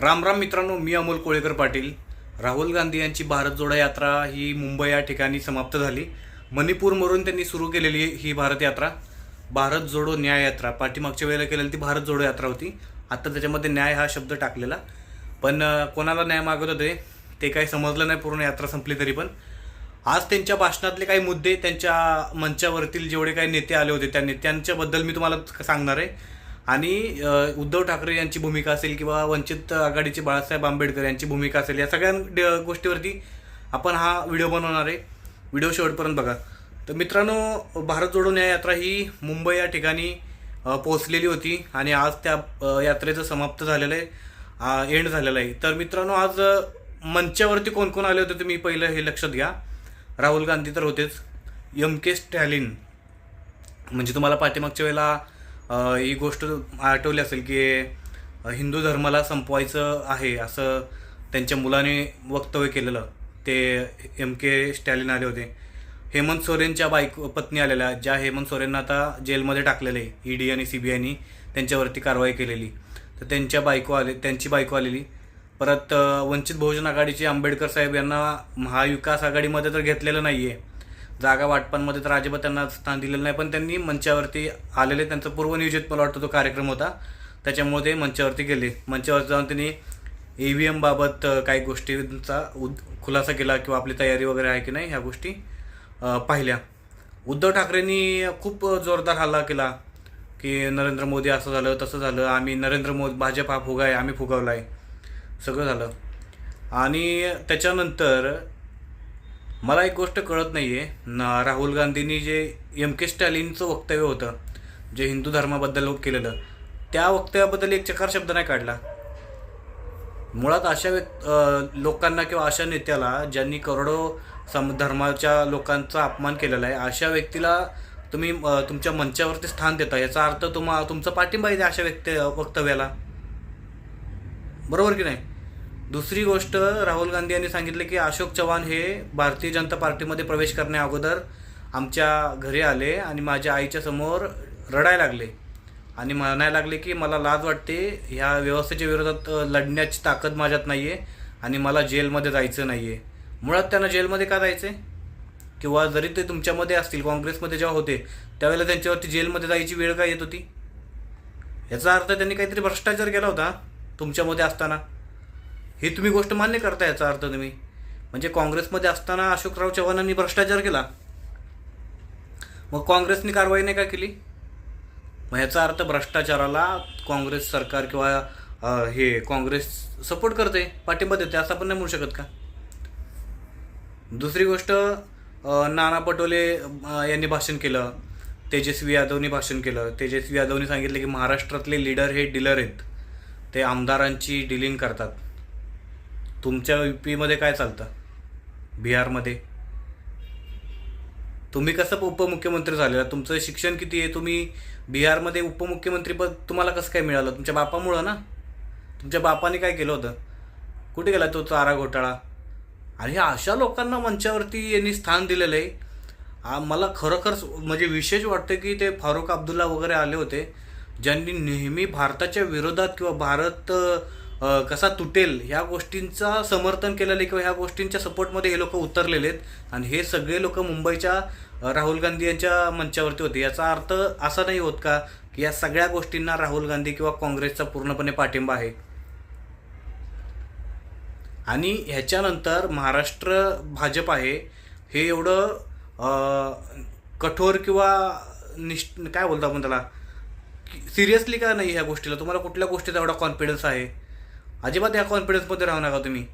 राम राम मित्रांनो मी अमोल कोळेकर पाटील. राहुल गांधी यांची भारत जोडो यात्रा ही मुंबई या ठिकाणी समाप्त झाली. मणिपूरमधून त्यांनी सुरू केलेली ही भारत यात्रा भारत जोडो न्याय यात्रा. पाठीमागच्या वेळेला केलेली ती भारत जोडो यात्रा होती. आत्ता त्याच्यामध्ये न्याय हा शब्द टाकलेला. पण कोणाला न्याय मागत होते ते काही समजलं नाही पूर्ण यात्रा संपली तरी पण. आज त्यांच्या भाषणातले काही मुद्दे त्यांच्या मंचावरतील जेवढे काही नेते आले होते त्या नेत्यांच्याबद्दल मी तुम्हाला सांगणार आहे. आणि उद्धव ठाकरे यांची भूमिका असेल किंवा वंचित आघाडीचे बाळासाहेब आंबेडकर यांची भूमिका असेल या सगळ्या ड- गोष्टीवरती आपण हा व्हिडिओ बनवणार आहे. व्हिडिओ शेवटपर्यंत बघा. तर मित्रांनो भारत जोडो न्याय यात्रा ही मुंबई या ठिकाणी पोचलेली पोहोचलेली होती आणि आज त्या यात्रेचं समाप्त झालेलं आहे एंड झालेलं आहे. तर मित्रांनो आज मंचावरती कोण कोण आले होते तुम्ही पहिलं हे लक्षात घ्या. राहुल गांधी तर होतेच. M K Stalin. म्हणजे तुम्हाला पाठीमागच्या वेळेला ही गोष्ट आठवली असेल की हिंदू धर्माला संपवायचं आहे असं त्यांच्या मुलाने वक्तव्य केलेलं. ते एम के स्टॅलिन आले होते. हेमंत सोरेनच्या बायक पत्नी आलेल्या ज्या हेमंत सोरेनना आता जेलमध्ये टाकलेले ईडी आणि सी बी आयनी त्यांच्यावरती कारवाई केलेली. तर त्यांच्या बायको आले त्यांची बायको आलेली. परत वंचित बहुजन आघाडीचे आंबेडकर साहेब यांना महाविकास आघाडीमध्ये तर घेतलेलं नाही आहे जागा वाटपांमध्ये तर अजिबात त्यांना स्थान दिलेलं नाही पण त्यांनी मंचावरती आलेले त्यांचं पूर्वनियोजित मला वाटतं तो कार्यक्रम होता. त्याच्यामुळे ते मंचावरती गेले. मंचावरती जाऊन त्यांनी ई व्ही एमबाबत काही गोष्टींचा उद खुलासा केला किंवा आपली तयारी वगैरे आहे की नाही ह्या गोष्टी पाहिल्या. उद्धव ठाकरेंनी खूप जोरदार हल्ला केला की नरेंद्र मोदी असं झालं तसं झालं आम्ही नरेंद्र मोदी भाजप हा फुगाय आम्ही फुगवला आहे सगळं झालं. आणि त्याच्यानंतर मला एक गोष्ट कळत नाही आहे ना राहुल गांधींनी जे एम के स्टॅलिनचं वक्तव्य होतं जे हिंदू धर्माबद्दल केलेलं त्या वक्तव्याबद्दल एक चकार शब्द नाही काढला. मुळात अशा व्यक् लोकांना किंवा अशा नेत्याला ज्यांनी करोडो सम धर्माच्या लोकांचा अपमान केलेला आहे अशा व्यक्तीला तुम्ही तुमच्या मंचावरती स्थान देता याचा अर्थ तुम्हा तुमचा पाठिंबा आहे अशा व्यक्ती वक्तव्याला. बरोबर की नाही? दुसरी गोष्ट राहुल गांधी यांनी सांगितले की अशोक चव्हाण हे भारतीय जनता पार्टीमध्ये प्रवेश करण्या अगोदर आमच्या घरी आले आणि माझ्या आईच्या समोर रडायला लागले. आणि म्हणायला लागले की मला लाज वाटते ह्या व्यवस्थेच्या विरोधात लढण्याची ताकद माझ्यात नाही आहे आणि मला जेलमध्ये जायचं नाही आहे मुळात त्यांना जेलमध्ये का जायचं आहे किंवा जरी ते तुमच्यामध्ये असतील काँग्रेसमध्ये जेव्हा होते त्यावेळेला त्यांच्यावरती जेलमध्ये जायची वेळ काय येत होती? याचा अर्थ त्यांनी काहीतरी भ्रष्टाचार केला होता तुमच्यामध्ये असताना. ही तुम्ही गोष्ट मान्य करता याचा अर्थ तुम्ही? म्हणजे काँग्रेसमध्ये असताना अशोकराव चव्हाणांनी भ्रष्टाचार केला. मग काँग्रेसनी कारवाई नाही का केली? मग ह्याचा अर्थ भ्रष्टाचाराला काँग्रेस सरकार किंवा हे काँग्रेस सपोर्ट करते पाठिंबा देते असं आपण नाही म्हणू शकत का? दुसरी गोष्ट नाना पटोले यांनी भाषण केलं तेजस्वी यादवनी भाषण केलं. तेजस्वी यादवनी सांगितलं की महाराष्ट्रातले लीडर हे डीलर आहेत. ते आमदारांची डिलिंग करतात. तुमच्या यू पीमध्ये काय चालतं? बिहारमध्ये? तुम्ही कसं उपमुख्यमंत्री झालेला? तुमचं शिक्षण किती आहे? तुम्ही बिहारमध्ये उपमुख्यमंत्रीपद तुम्हाला कसं काय मिळालं? तुमच्या बापामुळं ना? तुमच्या बापाने काय केलं होतं? कुठे गेला तो चारा घोटाळा? आणि ह्या अशा लोकांना मंचावरती यांनी स्थान दिलेलं आहे मला खरोखर म्हणजे विशेष वाटतं की ते फारुख अब्दुल्ला वगैरे आले होते ज्यांनी नेहमी भारताच्या विरोधात किंवा भारत कसा तुटेल ह्या गोष्टींचा समर्थन केलेलं आहे किंवा ह्या गोष्टींच्या सपोर्टमध्ये हे लोक उतरलेले आहेत. आणि हे सगळे लोक मुंबईच्या राहुल गांधी यांच्या मंचावरती होते. याचा अर्थ असा नाही होत का की या सगळ्या गोष्टींना राहुल गांधी किंवा काँग्रेसचा पूर्णपणे पाठिंबा आहे. आणि ह्याच्यानंतर महाराष्ट्र भाजप आहे. हे एवढं कठोर किंवा निष् काय बोलतो आपण त्याला? सिरियसली का नाही ह्या गोष्टीला? तुम्हाला कुठल्या गोष्टीचा एवढा कॉन्फिडन्स आहे? अजिबात या कॉन्फिडन्समध्ये राहू नका तुम्ही.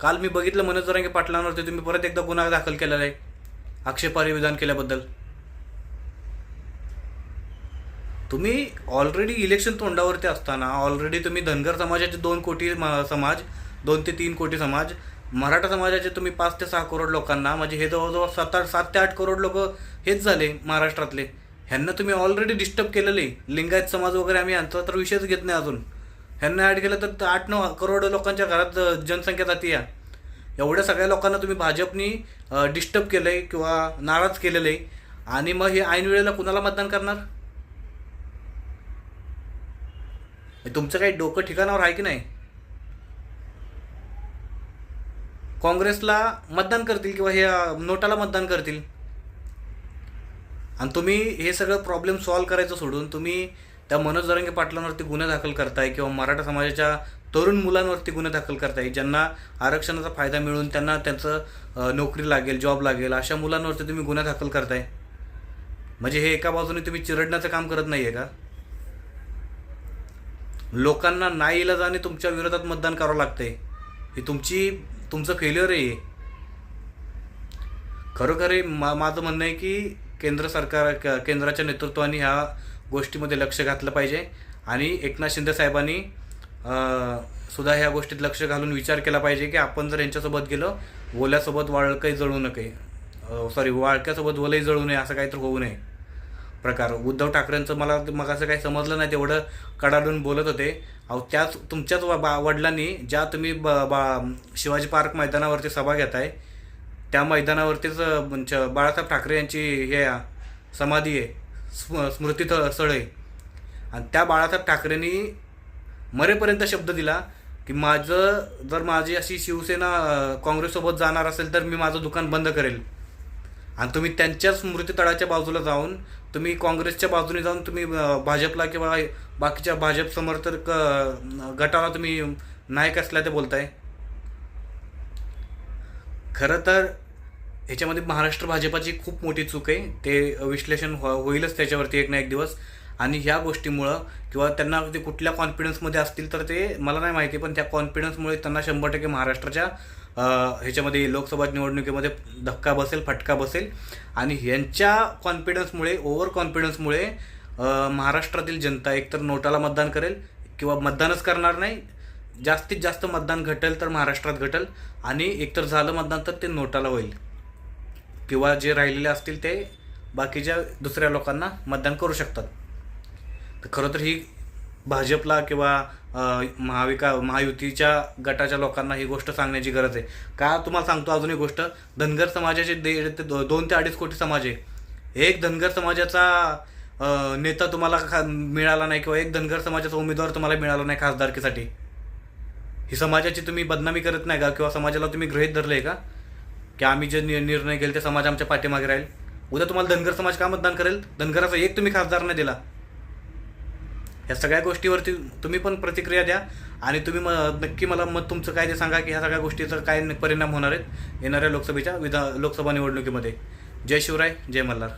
काल मी बघितलं मनोज जरांगे पाटलांवरती तुम्ही परत एकदा गुन्हा दाखल केलेला आहे. आक्षेपार्ह विधान केल्याबद्दल. तुम्ही ऑलरेडी इलेक्शन तोंडावरती असताना ऑलरेडी तुम्ही धनगर समाजाचे दोन कोटी समाज दोन ते तीन कोटी समाज मराठा समाजाचे तुम्ही पाच ते सहा करोड लोकांना म्हणजे हे जवळजवळ सात आठ सात ते आठ करोड लोक हेच झाले महाराष्ट्रातले. ह्यांना तुम्ही ऑलरेडी डिस्टर्ब केलेले लिंगायत समाज वगैरे आम्ही यांचा तर विषयच घेत नाही अजून. ह्यांना ॲड केलं तर आठ नऊ करोड लोकांच्या घरात जनसंख्या जाती या. एवढ्या सगळ्या लोकांना तुम्ही भाजपनी डिस्टर्ब केलं आहे किंवा नाराज केलेलं आहे आणि मग हे ऐन वेळेला कुणाला मतदान करणार? हे तुमचं काही डोकं ठिकाणावर आहे की नाही? काँग्रेसला मतदान करतील किंवा हे नोटाला मतदान करतील? आणि तुम्ही हे सगळं प्रॉब्लेम सॉल्व्ह करायचं सोडून तुम्ही त्या मनोज जरांगे पाटलांवरती गुन्हे दाखल करताय किंवा मराठा समाजाच्या तरुण मुलांवरती गुन्हे दाखल करताय ज्यांना आरक्षणाचा फायदा मिळून त्यांना त्यांचं नोकरी लागेल जॉब लागेल अशा मुलांवरती तुम्ही गुन्हे दाखल करताय. म्हणजे हे एका बाजूने तुम्ही चिरडण्याचं काम करत नाही आहे का? लोकांना नाही इलाजाने तुमच्या विरोधात मतदान करावं लागतंय. ही तुमची तुमचं फेल्युअर आहे खरोखर हे मा माझं म्हणणं आहे की केंद्र सरकार केंद्राच्या नेतृत्वाने ह्या गोष्टीमध्ये लक्ष घातलं पाहिजे. आणि एकनाथ शिंदे साहेबांनी सुद्धा ह्या गोष्टीत लक्ष घालून विचार केला पाहिजे की आपण जर यांच्यासोबत गेलो ओल्यासोबत वाळकही जळू नये. सॉरी वाळक्यासोबत ओलही जळू नये असं काहीतरी होऊ नये. प्रकार. उद्धव ठाकरेंचं मला मग असं काही समजलं नाही तेवढं कडाडून बोलत होते. अहो त्याच तुमच्याच वा- बा वडिलांनी ज्या तुम्ही ब बा शिवाजी पार्क मैदानावरती सभा घेताय त्या मैदानावरतीच बाळासाहेब ठाकरे यांची हे समाधी आहे. स्म स्मृती थ- स्थळ आहे आणि त्या बाळासाहेब ठाकरेंनी मरेपर्यंत शब्द दिला की माझं जर माझी अशी शिवसेना काँग्रेससोबत जाणार असेल तर मी माझं दुकान बंद करेल. आणि तुम्ही त्यांच्या स्मृतीतळाच्या बाजूला जाऊन तुम्ही काँग्रेसच्या बाजूने जाऊन तुम्ही भाजपला किंवा बाकीच्या भाजप समर्थक गटाला तुम्ही नायक असल्या ते बोलताय. खरं तर ह्याच्यामध्ये महाराष्ट्र भाजपाची खूप मोठी चूक आहे. ते विश्लेषण हो होईलच त्याच्यावरती एक ना एक दिवस. आणि ह्या गोष्टीमुळं किंवा त्यांना ते कुठल्या कॉन्फिडन्समध्ये असतील तर ते मला नाही माहिती पण त्या कॉन्फिडन्समुळे त्यांना शंभर टक्के महाराष्ट्राच्या ह्याच्यामध्ये लोकसभा निवडणुकीमध्ये धक्का बसेल फटका बसेल. आणि ह्यांच्या कॉन्फिडन्समुळे ओव्हर कॉन्फिडन्समुळे महाराष्ट्रातील जनता एकतर नोटाला मतदान करेल किंवा मतदानच करणार नाही. जास्तीत जास्त मतदान घटेल तर महाराष्ट्रात घटेल. आणि एकतर झालं मतदान तर ते नोटाला होईल. किंवा जे राहिलेले असतील ते बाकीच्या दुसऱ्या लोकांना मतदान करू शकतात. तर खरं तर ही भाजपला किंवा महाविका महायुतीच्या गटाच्या लोकांना ही गोष्ट सांगण्याची गरज आहे. का तुम्हाला सांगतो अजून एक गोष्ट? धनगर समाजाचे दे ते दो- दोन ते अडीच कोटी समाज आहे. एक धनगर समाजाचा नेता तुम्हाला खा मिळाला नाही किंवा एक धनगर समाजाचा उमेदवार तुम्हाला मिळाला नाही खासदारकीसाठी. ही समाजाची तुम्ही बदनामी करत नाही का? किंवा समाजाला तुम्ही गृहीत धरले का? की आम्ही जे नि- निर्णय घेईल ते समाज आमच्या पाठीमागे राहील. उद्या तुम्हाला धनगर समाज का मतदान करेल? धनगराचा एक तुम्ही खासदार नाही दिला. ह्या सगळ्या गोष्टीवरती तुम्ही पण प्रतिक्रिया द्या आणि तुम्ही म नक्की मला मत तुमचं काय ते सांगा की ह्या सगळ्या गोष्टीचा काय परिणाम होणार आहेत येणाऱ्या लोकसभेच्या विधा लोकसभा निवडणुकीमध्ये. जय शिवराय जय मल्हार.